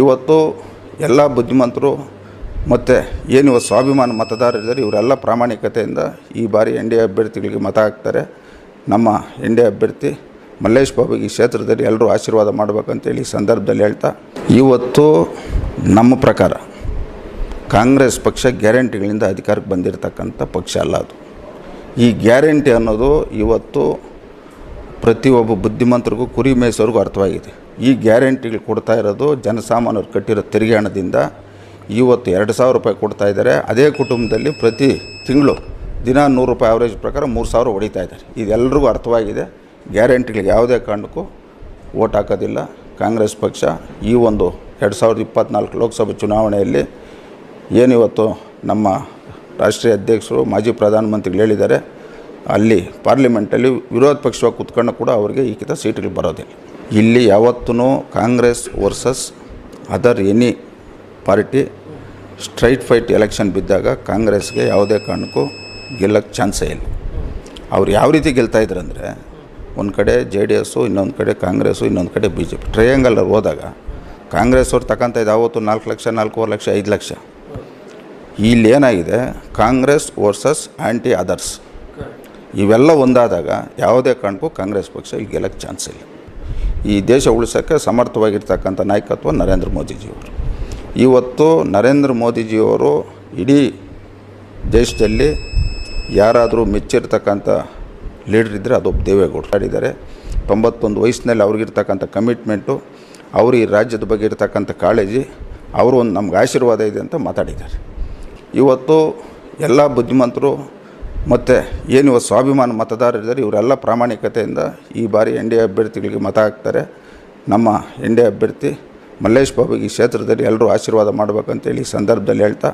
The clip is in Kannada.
ಇವತ್ತು ಎಲ್ಲ ಬುದ್ಧಿಮಂತರು ಮತ್ತು ಏನಿವ ಸ್ವಾಭಿಮಾನ ಮತದಾರರಿದ್ದಾರೆ ಇವರೆಲ್ಲ ಪ್ರಾಮಾಣಿಕತೆಯಿಂದ ಈ ಬಾರಿ ಎನ್ ಡಿ ಎ ಅಭ್ಯರ್ಥಿಗಳಿಗೆ ಮತ ಹಾಕ್ತಾರೆ. ನಮ್ಮ ಎನ್ ಡಿ ಎ ಅಭ್ಯರ್ಥಿ ಮಲ್ಲೇಶ್ ಬಾಬುಗೆ ಈ ಕ್ಷೇತ್ರದಲ್ಲಿ ಎಲ್ಲರೂ ಆಶೀರ್ವಾದ ಮಾಡಬೇಕಂತೇಳಿ ಈ ಸಂದರ್ಭದಲ್ಲಿ ಹೇಳ್ತಾ, ಇವತ್ತು ನಮ್ಮ ಪ್ರಕಾರ ಕಾಂಗ್ರೆಸ್ ಪಕ್ಷ ಗ್ಯಾರಂಟಿಗಳಿಂದ ಅಧಿಕಾರಕ್ಕೆ ಬಂದಿರತಕ್ಕಂಥ ಪಕ್ಷ ಅಲ್ಲ ಅದು. ಈ ಗ್ಯಾರಂಟಿ ಅನ್ನೋದು ಇವತ್ತು ಪ್ರತಿಯೊಬ್ಬ ಬುದ್ಧಿಮಂತರಿಗೂ ಕುರಿ ಮೇಯಿಸೋರಿಗೂ ಅರ್ಥವಾಗಿದೆ. ಈ ಗ್ಯಾರಂಟಿಗಳು ಕೊಡ್ತಾ ಇರೋದು ಜನಸಾಮಾನ್ಯರು ಕಟ್ಟಿರೋ ತೆರಿಗೆ ಹಣದಿಂದ ಇವತ್ತು ಎರಡು ಸಾವಿರ ರೂಪಾಯಿ ಕೊಡ್ತಾ ಇದ್ದಾರೆ. ಅದೇ ಕುಟುಂಬದಲ್ಲಿ ಪ್ರತಿ ತಿಂಗಳು ದಿನ ನೂರು ರೂಪಾಯಿ ಅವರೇಜ್ ಪ್ರಕಾರ ಮೂರು ಸಾವಿರ ಹೊಡಿತಾ ಇದ್ದಾರೆ. ಇದೆಲ್ಲರಿಗೂ ಅರ್ಥವಾಗಿದೆ. ಗ್ಯಾರಂಟಿಗಳಿಗೆ ಯಾವುದೇ ಕಾರಣಕ್ಕೂ ಓಟ್ ಹಾಕೋದಿಲ್ಲ. ಕಾಂಗ್ರೆಸ್ ಪಕ್ಷ ಈ ಒಂದು ಎರಡು ಸಾವಿರದ ಇಪ್ಪತ್ತ್ನಾಲ್ಕು ಲೋಕಸಭೆ ಚುನಾವಣೆಯಲ್ಲಿ ಏನಿವತ್ತು ನಮ್ಮ ರಾಷ್ಟ್ರೀಯ ಅಧ್ಯಕ್ಷರು, ಮಾಜಿ ಪ್ರಧಾನಮಂತ್ರಿಗಳು ಹೇಳಿದ್ದಾರೆ. ಅಲ್ಲಿ ಪಾರ್ಲಿಮೆಂಟಲ್ಲಿ ವಿರೋಧ ಪಕ್ಷವಾಗಿ ಕೂತ್ಕೊಂಡು ಕೂಡ ಅವರಿಗೆ ಈ ಕಿತ ಸೀಟ್ಗಳು ಬರೋದಿಲ್ಲ. ಇಲ್ಲಿ ಯಾವತ್ತೂ Congress versus other any party straight fight election ಬಿದ್ದಾಗ ಕಾಂಗ್ರೆಸ್ಗೆ ಯಾವುದೇ ಕಾರಣಕ್ಕೂ ಗೆಲ್ಲಕ್ಕೆ ಚಾನ್ಸೇ ಇಲ್ಲ. ಅವ್ರು ಯಾವ ರೀತಿ ಗೆಲ್ತಾ ಇದ್ರು ಅಂದರೆ ಒಂದು ಕಡೆ ಜೆ ಡಿ ಎಸ್ಸು, ಇನ್ನೊಂದು ಕಡೆ ಕಾಂಗ್ರೆಸ್ಸು, ಇನ್ನೊಂದು ಕಡೆ ಬಿ ಜೆ ಪಿ. ಟ್ರಯಾಂಗಲ್ ಹೋದಾಗ ಕಾಂಗ್ರೆಸ್ ಅವ್ರು ತಗೊಂತ ಇದ್ದು ಆವತ್ತು ನಾಲ್ಕು ಲಕ್ಷ, ನಾಲ್ಕೂವರೆ ಲಕ್ಷ, ಐದು ಲಕ್ಷ. ಇಲ್ಲಿ ಏನಾಗಿದೆ? Congress versus anti others. ಇವೆಲ್ಲ ಒಂದಾದಾಗ ಯಾವುದೇ ಕಾರಣಕ್ಕೂ ಕಾಂಗ್ರೆಸ್ ಪಕ್ಷ ಇಲ್ಲಿ ಗೆಲ್ಲಕ್ಕೆ ಚಾನ್ಸ್ ಇಲ್ಲ. ಈ ದೇಶ ಉಳಿಸೋಕ್ಕೆ ಸಮರ್ಥವಾಗಿರ್ತಕ್ಕಂಥ ನಾಯಕತ್ವ ನರೇಂದ್ರ ಮೋದಿಜಿಯವರು. ಇವತ್ತು ನರೇಂದ್ರ ಮೋದಿಜಿಯವರು ಇಡೀ ದೇಶದಲ್ಲಿ ಯಾರಾದರೂ ಮೆಚ್ಚಿರ್ತಕ್ಕಂಥ ಲೀಡರ್ ಇದ್ದರೆ ಅದೊಬ್ಬ ದೇವೇಗೌಡರು. ಆಡಿದ್ದಾರೆ ತೊಂಬತ್ತೊಂದು ವಯಸ್ಸಿನಲ್ಲಿ ಅವ್ರಿಗಿರ್ತಕ್ಕಂಥ ಕಮಿಟ್ಮೆಂಟು, ಅವರು ಈ ರಾಜ್ಯದ ಬಗ್ಗೆ ಇರ್ತಕ್ಕಂಥ ಕಾಳಜಿ, ಅವರು ಒಂದು ನಮ್ಗೆ ಆಶೀರ್ವಾದ ಇದೆ ಅಂತ ಮಾತಾಡಿದ್ದಾರೆ. ಇವತ್ತು ಎಲ್ಲ ಬುದ್ಧಿವಂತರು ಮತ್ತು ಏನು ಸ್ವಾಭಿಮಾನ ಮತದಾರರಿದ್ದಾರೆ ಇವರೆಲ್ಲ ಪ್ರಾಮಾಣಿಕತೆಯಿಂದ ಈ ಬಾರಿ ಎನ್ ಡಿ ಎ ಅಭ್ಯರ್ಥಿಗಳಿಗೆ ಮತ ಹಾಕ್ತಾರೆ. ನಮ್ಮ ಎನ್ ಡಿ ಎ ಅಭ್ಯರ್ಥಿ ಮಲ್ಲೇಶ್ ಬಾಬುಗೆ ಈ ಕ್ಷೇತ್ರದಲ್ಲಿ ಎಲ್ಲರೂ ಆಶೀರ್ವಾದ ಮಾಡಬೇಕಂತೇಳಿ ಈ ಸಂದರ್ಭದಲ್ಲಿ ಹೇಳ್ತಾ